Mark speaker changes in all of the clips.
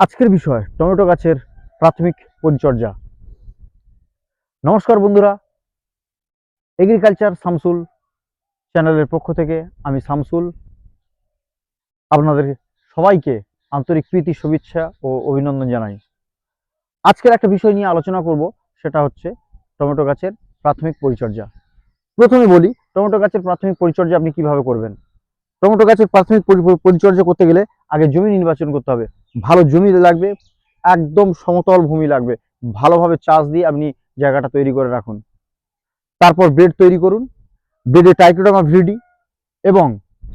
Speaker 1: আজকের বিষয়, টমেটো গাছের প্রাথমিক পরিচর্যা। নমস্কার বন্ধুরা এগ্রিকালচার শামসুল চ্যানেলের পক্ষ থেকে আমি শামসুল আপনাদের সবাইকে আন্তরিক প্রীতি, শুভেচ্ছা ও অভিনন্দন জানাই। আজকের একটা বিষয় নিয়ে আলোচনা করব, সেটা হচ্ছে টমেটো গাছের প্রাথমিক পরিচর্যা। প্রথমে বলি, টমেটো গাছের প্রাথমিক পরিচর্যা আপনি কীভাবে করবেন? টমেটো গাছের প্রাথমিক পরিচর্যা করতে গেলে আগে জমি নির্বাচন করতে হবে। ভালো জমি লাগবে, একদম সমতল ভূমি লাগবে। ভালোভাবে চাষ দিয়ে আপনি জায়গাটা তৈরি করে রাখুন। তারপর বেড তৈরি করুন। বেডে টাইক্রোডামা ভিডি এবং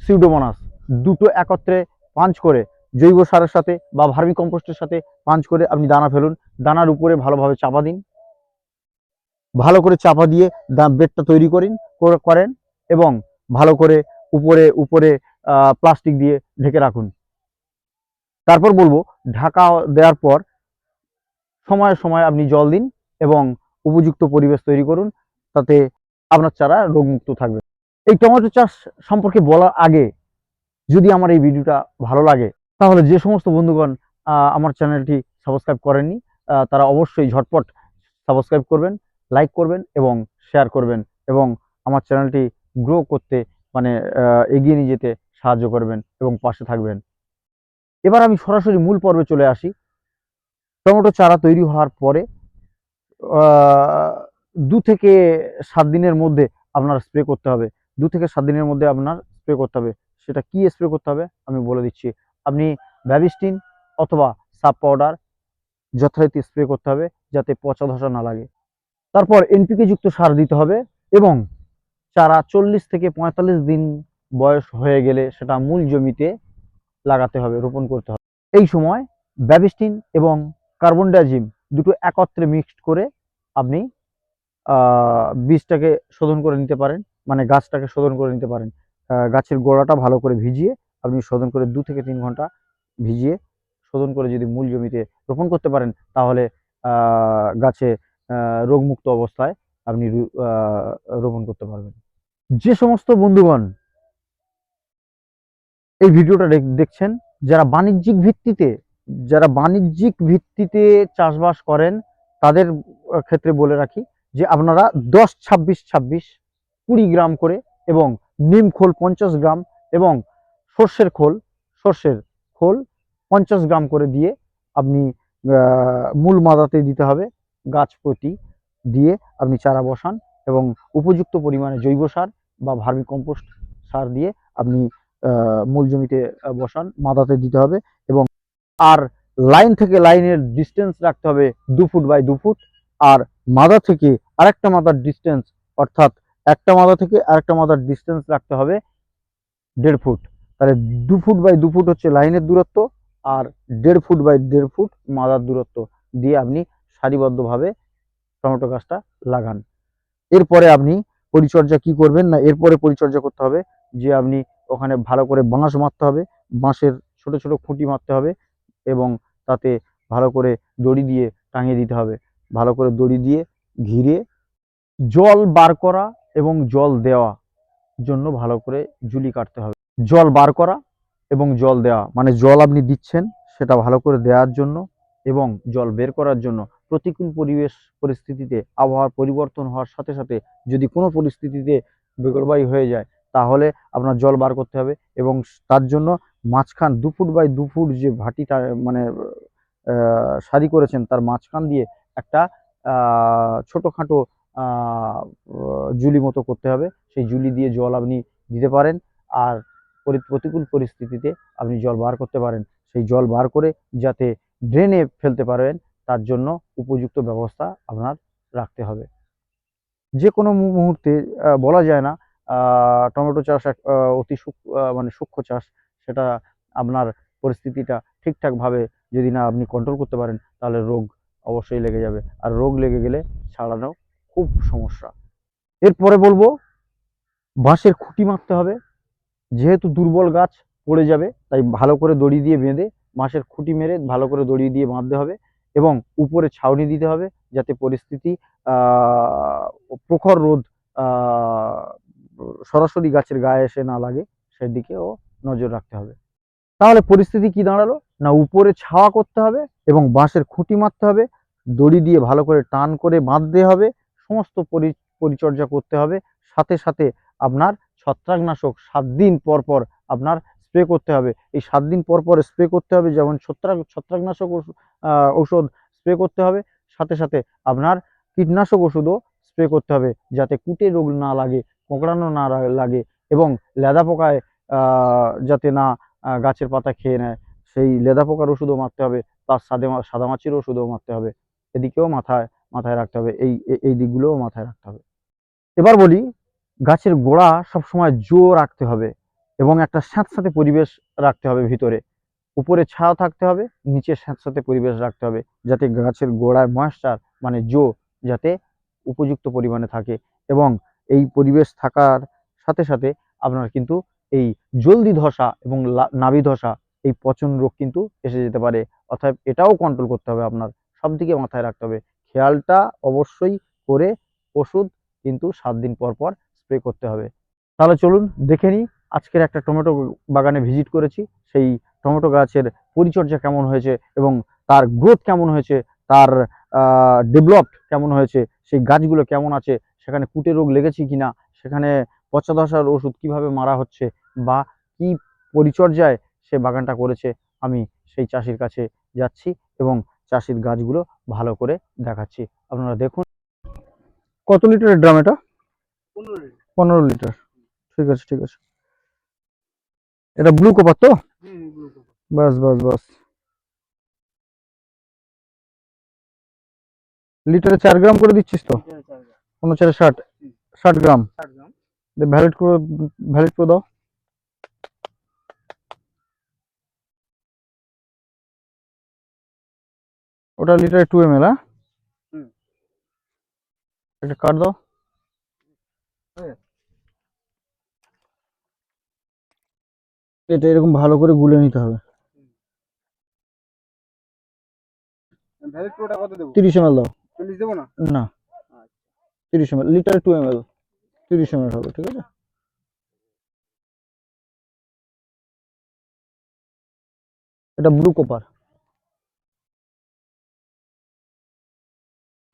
Speaker 1: সিউডোমোনাস দুটো একত্রে পাঞ্চ করে জৈব সারের সাথে বা ভার্মি কম্পোস্টের সাথে পাঞ্চ করে আপনি দানা ফেলুন। দানার উপরে ভালোভাবে চাপা দিন। ভালো করে চাপা দিয়ে বেডটা তৈরি করেন করেন এবং ভালো করে উপরে উপরে প্লাস্টিক দিয়ে ঢেকে রাখুন। তারপর বলব, ঢাকা দেওয়ার পর সময়ে সময়ে আপনি জল দিন এবং উপযুক্ত পরিবেশ তৈরি করুন, তাতে আপনার চারা রোগমুক্ত থাকবে। এই টমেটো চাষ সম্পর্কে বলার আগে যদি আমার এই ভিডিওটা ভালো লাগে, তাহলে যে সমস্ত বন্ধুগণ আমার চ্যানেলটি সাবস্ক্রাইব করেননি তারা অবশ্যই ঝটপট সাবস্ক্রাইব করবেন, লাইক করবেন এবং শেয়ার করবেন এবং আমার চ্যানেলটি গ্রো করতে মানে এগিয়ে নিয়ে যেতে সাহায্য করবেন এবং পাশে থাকবেন। এবার আমি সরাসরি মূল পর্বে চলে আসি। টমেটো চারা তৈরি হওয়ার পরে দু থেকে সাত দিনের মধ্যে আপনার স্প্রে করতে হবে। দু থেকে সাত দিনের মধ্যে আপনার স্প্রে করতে হবে। সেটা কি স্প্রে করতে হবে আমি বলে দিচ্ছি। আপনি ভ্যাবিস্টিন অথবা সাব পাউডার যথারীতি স্প্রে করতে হবে যাতে পচা ধসা না লাগে। তারপর এনপিকে যুক্ত সার দিতে হবে এবং চারা চল্লিশ থেকে পঁয়তাল্লিশ দিন বয়স হয়ে গেলে সেটা মূল জমিতে লাগাতে হবে, রোপণ করতে হবে। এই সময় ব্যাবিস্টিন এবং কার্বন ডাইজিম দুটো একত্রে মিক্সড করে আপনি বীজটাকে শোধন করে নিতে পারেন মানে গাছটাকে শোধন করে নিতে পারেন। গাছের গোড়াটা ভালো করে ভিজিয়ে আপনি শোধন করে দু থেকে তিন ঘণ্টা ভিজিয়ে শোধন করে যদি মূল জমিতে রোপণ করতে পারেন, তাহলে গাছে রোগমুক্ত অবস্থায় আপনি রোপণ করতে পারবেন। যে সমস্ত বন্ধুগণ এই ভিডিওটা দেখ- দেখছেন? যারা বাণিজ্যিক ভিত্তিতে, যারা বাণিজ্যিক ভিত্তিতে চাষবাস করেন, তাদের ক্ষেত্রে বলে রাখি যে আপনারা দশ ছাব্বিশ ছাব্বিশ কুড়ি গ্রাম করে এবং নিম খোল পঞ্চাশ গ্রাম এবং সর্ষের খোল সর্ষের খোল পঞ্চাশ গ্রাম করে দিয়ে আপনি মূল মাদাতে দিতে হবে গাছ প্রতি দিয়ে আপনি চারা বসান এবং উপযুক্ত পরিমাণে জৈব সার বা ভার্মি কম্পোস্ট সার দিয়ে আপনি মূল জমিতে বসান মাদাতে দিতে হবে এবং আর লাইন থেকে লাইনের ডিস্টেন্স রাখতে হবে দু ফুট বাই দু ফুট। আর মাদা থেকে আরেকটা মাদার ডিস্টেন্স অর্থাৎ একটা মাদা থেকে আরেকটা মাদার ডিস্টেন্স রাখতে হবে দেড় ফুট। তাহলে দু ফুট বাই দু ফুট হচ্ছে লাইনের দূরত্ব আর দেড় ফুট বাই দেড় ফুট মাদার দূরত্ব দিয়ে আপনি সারিবদ্ধভাবে টমেটো গাছটা লাগান। এরপরে আপনি পরিচর্যা কি করবেন না, এরপরে পরিচর্যা করতে হবে যে আপনি ওখানে ভালো করে বাঁশ মারতে হবে। বাঁশের ছোট ছোট খুঁটি মারতে হবে এবং তাতে ভালো করে দড়ি দিয়ে টাঙিয়ে দিতে হবে। ভালো করে দড়ি দিয়ে ঘিরে জল বার করা এবং জল দেওয়া জন্য ভালো করে জুলি কাটতে হবে। জল বার করা এবং জল দেওয়া মানে জল আপনি দিচ্ছেন সেটা ভালো করে দেওয়ার জন্য এবং জল বের করার জন্য প্রতিকূল পরিবেশ পরিস্থিতিতে আবহাওয়ার পরিবর্তন হওয়ার সাথে সাথে যদি কোনো পরিস্থিতিতে বেগরবায়ী হয়ে যায় তাহলে আপনার জল বার করতে হবে এবং তার জন্য মাঝখান দু ফুট বাই দু ফুট যে ভাটিটা মানে সারি করেছেন তার মাঝখান দিয়ে একটা ছোটোখাটো জুলি মতো করতে হবে। সেই জুলি দিয়ে জল আপনি দিতে পারেন আর পরি- প্রতিকূল পরিস্থিতিতে আপনি জল বার করতে পারেন। সেই জল বার করে যাতে ড্রেনে ফেলতে পারেন তার জন্য উপযুক্ত ব্যবস্থা আপনার রাখতে হবে। যে কোনো মুহূর্তে বলা যায় না টমেটো চাষ অতি মানে সূক্ষ্ম চাষ, সেটা আপনার পরিস্থিতিটা ঠিকঠাকভাবে যদি না আপনি কন্ট্রোল করতে পারেন, তাহলে রোগ অবশ্যই লেগে যাবে। আর রোগ লেগে গেলে ছাড়ানো খুব সমস্যা। এরপরে বলব, বাঁশের খুঁটি মারতে হবে। যেহেতু দুর্বল গাছ পড়ে যাবে, তাই ভালো করে দড়ি দিয়ে বেঁধে বাঁশের খুঁটি মেরে ভালো করে দড়ি দিয়ে বাঁধতে হবে এবং উপরে ছাউনি দিতে হবে যাতে পরিস্থিতি প্রখর রোদ সরাসরি গাছের গায়ে এসে না লাগে সেদিকেও নজর রাখতে হবে। তাহলে পরিস্থিতি কি দাঁড়াল? না উপরে ছাওয়া করতে হবে এবং বাঁশের খুঁটি মারতে হবে, দড়ি দিয়ে ভালো করে টান করে বাঁধতে হবে, সমস্ত পরি- পরিচর্যা করতে হবে, সাথে সাথে আপনার ছত্রাকনাশক সাত দিন পর পর আপনার স্প্রে করতে হবে। এই সাত দিন পর পর স্প্রে করতে হবে, যেমন ছত্রাক, ছত্রাকনাশক ঔষধ স্প্রে করতে হবে, সাথে সাথে আপনার কীটনাশক ওষুধও স্প্রে করতে হবে, যাতে কুটে রোগ না লাগে কোঁকড়ানো না লাগে এবং লেদা পোকায় যাতে না গাছের পাতা খেয়ে নেয়, সেই লেদা পোকার ওষুধও মারতে হবে, তার সাদে মা- সাদা মাছির ওষুধও মারতে হবে, এদিকেও মাথায় মাথায় রাখতে হবে, এই এই দিকগুলোও মাথায় রাখতে হবে। এবার বলি, গাছের গোড়া সবসময় জো রাখতে হবে এবং একটা স্যাঁতস্যাঁতে পরিবেশ রাখতে হবে ভিতরে। উপরে ছায়া থাকতে হবে, নিচে স্যাঁতস্যাঁতে পরিবেশ রাখতে হবে, যাতে গাছের গোড়ায় ময়েশ্চার মানে জো যাতে উপযুক্ত পরিমাণে থাকে এবং এই পরিবেশ থাকার সাথে সাথে আপনার কিন্তু এই জলদি ধসা এবং নাভি ধসা এই পচন রোগ কিন্তু এসে যেতে পারে। অর্থাৎ এটাও কন্ট্রোল করতে হবে আপনার। সব দিকে মাথায় রাখতে হবে। খেয়ালটা অবশ্যই করে ওষুধ কিন্তু সাত দিন পর পর স্প্রে করতে হবে। তাহলে চলুন দেখে নিই আজকের একটা টমেটো বাগানে ভিজিট করেছি। সেই টমেটো গাছের পরিচর্যা কেমন হয়েছে এবং তার গ্রোথ কেমন হয়েছে, তার ডেভেলপড কেমন হয়েছে, সেই গাছগুলো কেমন আছে সেখানে কুটে রোগ লেগেছে কিনা সেখানে পচা ধসার ওষুধ কীভাবে মারা হচ্ছে বা কি পরিচর্যায় সে বাগানটা করেছে আমি সেই চাষির কাছে যাচ্ছি এবং চাষির গাছগুলো ভালো করে দেখাচ্ছি। আপনারা দেখুন। কত লিটারের ড্রাম এটা? পনেরো লিটার। ঠিক আছে ঠিক আছে। এটা ব্লু কপার তো? বাস বাস বাস। লিটারে চার গ্রাম করে দিচ্ছিস তো? ষাট ষাট গ্রাম। ভ্যালিড করে ভ্যালিড করে দাও। ওটা লিটারে টু এম এল হ্যাঁ। একটা কার্ড দাও। এটা এরকম ভালো করে গুলে নিতে হবে। তিরিশ এম এল দাও।
Speaker 2: চল্লিশ দেবো না?
Speaker 1: না। তিরিশ এম লিটারে টু এম এল তিরিশ এম হবে ঠিক আছে? এটা ব্লু কপার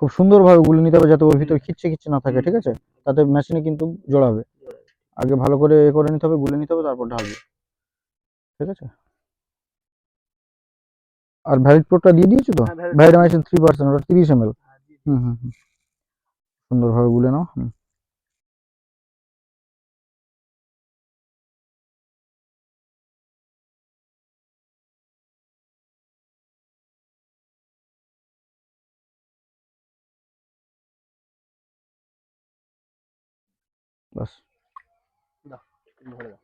Speaker 1: খুব সুন্দরভাবে গুলে নিতে হবে যাতে ওর ভিতরে খিচ্ছে খিচ্ছে না থাকে ঠিক আছে? তাতে মেশিনে কিন্তু জড়াবে। আগে ভালো করে এ করে নিতে হবে গুলে নিতে হবে তারপর ঢালবে। ঠিক আছে? আর ভ্যালিড প্রোডটা দিয়ে দিয়েছ তো?
Speaker 2: Valid
Speaker 1: ভ্যালিডামাইসিন থ্রি পার্সেন্ট ওটা তিরিশ এম এল
Speaker 2: হ্যাঁ,
Speaker 1: হুম হুম হুম। সুন্দরভাবে গুলে নাও। হুম। বাস।
Speaker 2: ভরে দাও।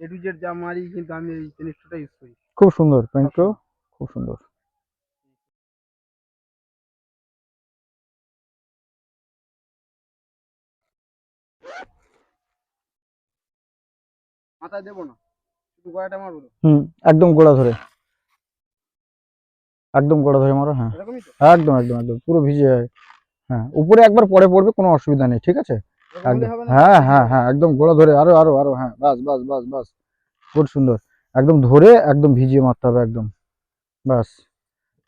Speaker 2: এ টু জেড যা মারি কিন্তু আমি এই জিনিসটা ইউজ করি।
Speaker 1: খুব সুন্দর পেন্টও খুব সুন্দর।
Speaker 2: মাথায় দেবো না শুধু গয়াটা মারবো
Speaker 1: হুম একদম গোড়া ধরে। একদম গোড়া ধরে মারো হ্যাঁ। একদম একদম একদম পুরো ভিজে যায় হ্যাঁ। উপরে একবার পরে পড়বে কোনো অসুবিধা নেই ঠিক আছে? হ্যাঁ হ্যাঁ হ্যাঁ একদম গোড়া ধরে আরও আরও আরও হ্যাঁ বাস বাস বাস বাস। খুব সুন্দর। একদম ধরে একদম ভিজিয়ে মারতে হবে একদম। বাস।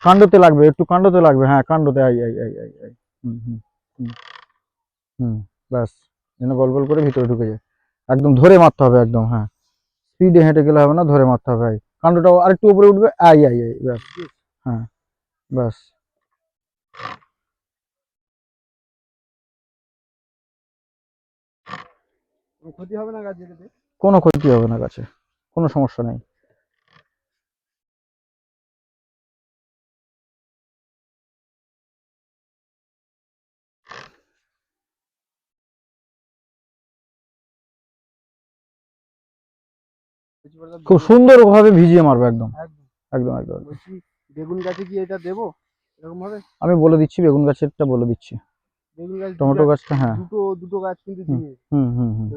Speaker 1: কাণ্ডতে লাগবে একটু কাণ্ডতে লাগবে হ্যাঁ কাণ্ডতে আই আই আই আই আই। হুম হুম হুম। ব্যাস যেন গল গল করে ভিতরে ঢুকে যায়। একদম ধরে মারতে হবে একদম হ্যাঁ। স্পিডে হেঁটে গেলে হবে না ধরে মারতে হবে আই। কাণ্ডটাও আরেকটু উপরে উঠবে আই আই আই ব্যাস হ্যাঁ ব্যাস
Speaker 2: ক্ষতি হবে না গাছ
Speaker 1: কোনো ক্ষতি হবে না গাছে কোনো সমস্যা নেই। খুব সুন্দরভাবে ভিজিয়ে মারবে একদম।
Speaker 2: একদম।
Speaker 1: একদম
Speaker 2: বেগুন গাছে কি এটা দেবো? এরকম ভাবে?
Speaker 1: আমি বলে দিচ্ছি বেগুন গাছেরটা বলে দিচ্ছি।
Speaker 2: বেগুন গাছ
Speaker 1: টমেটো গাছটা হ্যাঁ।
Speaker 2: দুটো দুটো গাছ কিন্তু
Speaker 1: হুম। হুম হুম হুম।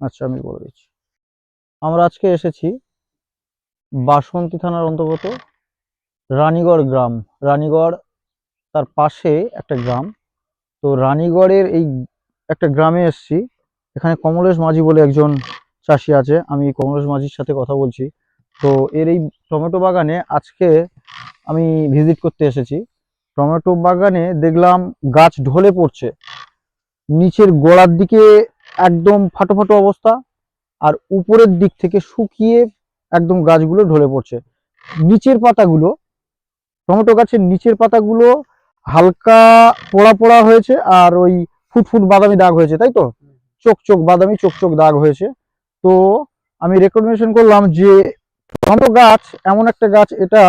Speaker 1: আচ্ছা আমি বলে দিচ্ছি। আমরা আজকে এসেছি বাসন্তী থানার অন্তর্গত রানীগড় গ্রাম। রানীগড় তার পাশে একটা গ্রাম। তো রানীগড়ের এই একটা গ্রামে এসেছি। এখানে কমলেশ মাঝি বলে একজন চাষি আছে। আমি কমলেশ মাঝির সাথে কথা বলছি। তো এর এই টমেটো বাগানে আজকে আমি ভিজিট করতে এসেছি। টমেটো বাগানে দেখলাম গাছ ঢলে পড়ছে। নিচের গোড়ার দিকে একদম ফাটো ফাটো অবস্থা আর উপরের দিক থেকে শুকিয়ে একদম গাছগুলো ঢলে পড়ছে। নিচের পাতাগুলো, টমেটো গাছের নিচের পাতাগুলো হালকা পোড়া পোড়া হয়েছে আর ওই ফুটফুট বাদামি দাগ হয়েছে, তাই তো? চোখ চোখ বাদামি, চোখ চোখ দাগ হয়েছে। তো আমি রেকমেন্ডেশন করলাম যে টমেটো গাছ, এমন একটা গাছ, এটা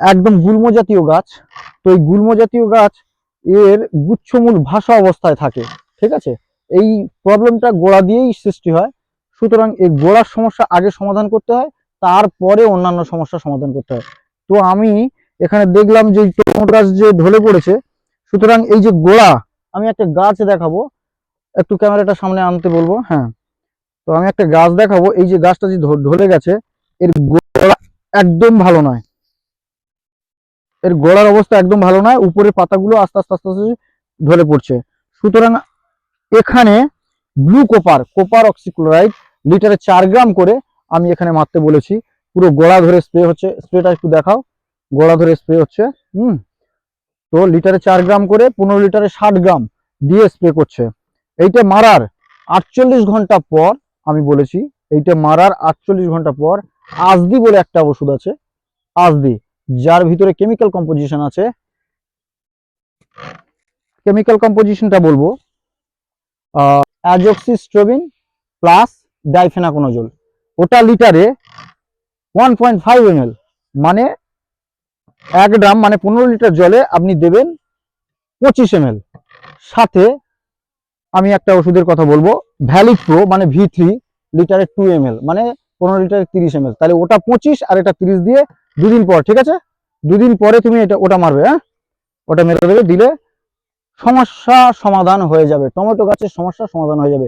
Speaker 1: একদম গুল্ম জাতীয় গাছ। তো এই গুল্ম জাতীয় গাছ এর গুচ্ছমূল ভাষা অবস্থায় থাকে, ঠিক আছে? এই প্রবলেমটা গোড়া দিয়েই সৃষ্টি হয়। সুতরাং এই গোড়ার সমস্যা আগে সমাধান করতে হয়, তারপরে অন্যান্য সমস্যার সমাধান করতে হয়। তো আমি এখানে দেখলাম যে গাছ যে ঢলে পড়েছে, সুতরাং এই যে গোড়া, আমি একটা গাছ দেখাবো। একটু ক্যামেরাটা সামনে আনতে বলব হ্যাঁ। তো আমি একটা গাছ দেখাবো। এই যে গাছটা যে ঢলে গেছে, এর গোড়া একদম ভালো নয়। এর গোড়ার অবস্থা একদম ভালো নয়, উপরের পাতাগুলো আস্তে আস্তে আস্তে আস্তে ঢলে পড়ছে। সুতরাং এখানে ব্লু কোপার কোপার অক্সিক্লোরাইড লিটারে চার গ্রাম করে আমি এখানে মারতে বলেছি। পুরো গোড়া ধরে স্প্রে হচ্ছে স্প্রেটা একটু দেখাও। গোড়া ধরে স্প্রে হচ্ছে, হুম। তো লিটারে চার গ্রাম করে পনেরো লিটারে ষাট গ্রাম দিয়ে স্প্রে করছে। এইটা মারার আটচল্লিশ ঘণ্টা পর আমি বলেছি, এইটা মারার আটচল্লিশ ঘণ্টা পর আজদি বলে একটা ওষুধ আছে আজদি যার ভিতরে কেমিক্যাল কম্পোজিশন আছে কেমিক্যাল কম্পোজিশনটা বলব অ্যাজক্সিস্ট্রোবিন প্লাস ডাইফেনাকোনোজোল ওটা লিটারে ওয়ান পয়েন্ট ফাইভ এম মানে এক গ্রাম মানে পনেরো লিটার জলে আপনি দেবেন পঁচিশ এম সাথে আমি একটা ওষুধের কথা বলব ভ্যালিড প্রো মানে ভি থ্রি লিটারে টু এম মানে পনেরো লিটারে তিরিশ এম তাহলে ওটা পঁচিশ আর এটা তিরিশ দিয়ে দুদিন পর ঠিক আছে? দুদিন পরে তুমি এটা ওটা মারবে হ্যাঁ? ওটা মেরে দেবে দিলে সমস্যা সমাধান হয়ে যাবে। টমেটো গাছের সমস্যা সমাধান হয়ে যাবে।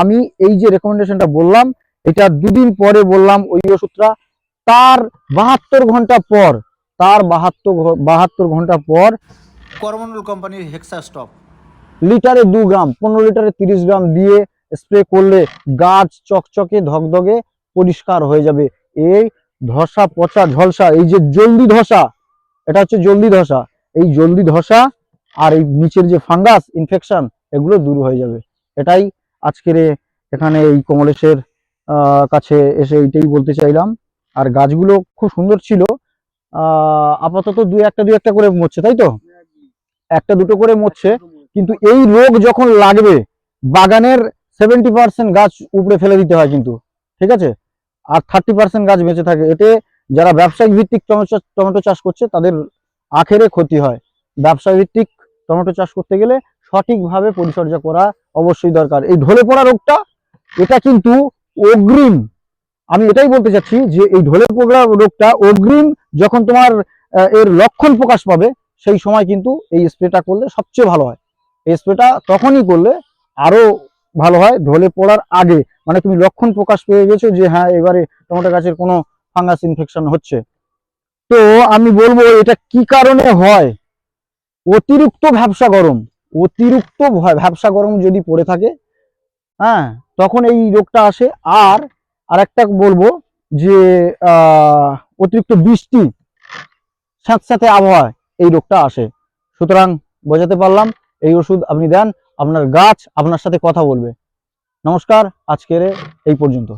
Speaker 1: আমি এই যে রেকমেন্ডেশনটা বললাম এটা দুদিন পরে বললাম ওই ওষুধটা। তার বাহাত্তর ঘণ্টা পর তার বাহাত্তর বাহাত্তর ঘণ্টা পর
Speaker 3: করমন্ডল কোম্পানির হেক্সা স্টপ
Speaker 1: লিটারে দু গ্রাম পনেরো লিটারে তিরিশ গ্রাম দিয়ে স্প্রে করলে গাছ চকচকে ধকধকে পরিষ্কার হয়ে যাবে। এই ধসা, পচা, ঝলসা, এই যে জলদি ধসা, এটা হচ্ছে জলদি ধসা। এই জলদি ধসা আর এই নিচের যে ফাঙ্গাস ইনফেকশন এগুলো দূর হয়ে যাবে। এটাই আজকের এখানে এই কমলেশের কাছে এসে এইটাই বলতে চাইলাম। আর গাছগুলো খুব সুন্দর ছিল। আপাতত দু একটা দু একটা করে মরছে, তাই তো? একটা দুটো করে মরছে। কিন্তু এই রোগ যখন লাগবে, বাগানের সেভেন্টি পার্সেন্ট গাছ উপড়ে ফেলে দিতে হয় কিন্তু। ঠিক আছে? আর থার্টি পার্সেন্ট গাছ বেঁচে থাকে। এতে যারা ব্যবসায়িক ভিত্তিক টমেটো টমেটো চাষ করছে, তাদের আখেরে ক্ষতি হয়। ব্যবসা ভিত্তিক টমেটো চাষ করতে গেলে সঠিকভাবে পরিচর্যা করা অবশ্যই দরকার। এই ঢলে পড়া রোগটা, এটা কিন্তু অগ্রিম। আমি এটাই বলতে চাচ্ছি যে এই ঢলে পড়া রোগটা অগ্রিম যখন তোমার এর লক্ষণ প্রকাশ পাবে, সেই সময় কিন্তু এই স্প্রেটা করলে সবচেয়ে ভালো হয়। এই স্প্রেটা তখনই করলে আরও ভালো হয়, ঢলে পড়ার আগে। মানে তুমি লক্ষণ প্রকাশ পেয়ে গেছো যে হ্যাঁ এবারে টমেটো গাছের কোনো ফাঙ্গাস ইনফেকশন হচ্ছে। তো আমি বলব, এটা কি কারণে হয়? অতিরিক্ত ভ্যাবসা গরম। অতিরিক্ত ভয়- ভ্যাবসা গরম যদি পড়ে থাকে হ্যাঁ তখন এই রোগটা আসে। আর আরেকটা বলব যে অতিরিক্ত বৃষ্টি, সাথে সাথে আবহাওয়ায় এই রোগটা আসে। সুতরাং বোঝাতে পারলাম এই ওষুধ আপনি দেন আপনার গাছ আপনার সাথে কথা বলবে। নমস্কার আজকের এই পর্যন্ত।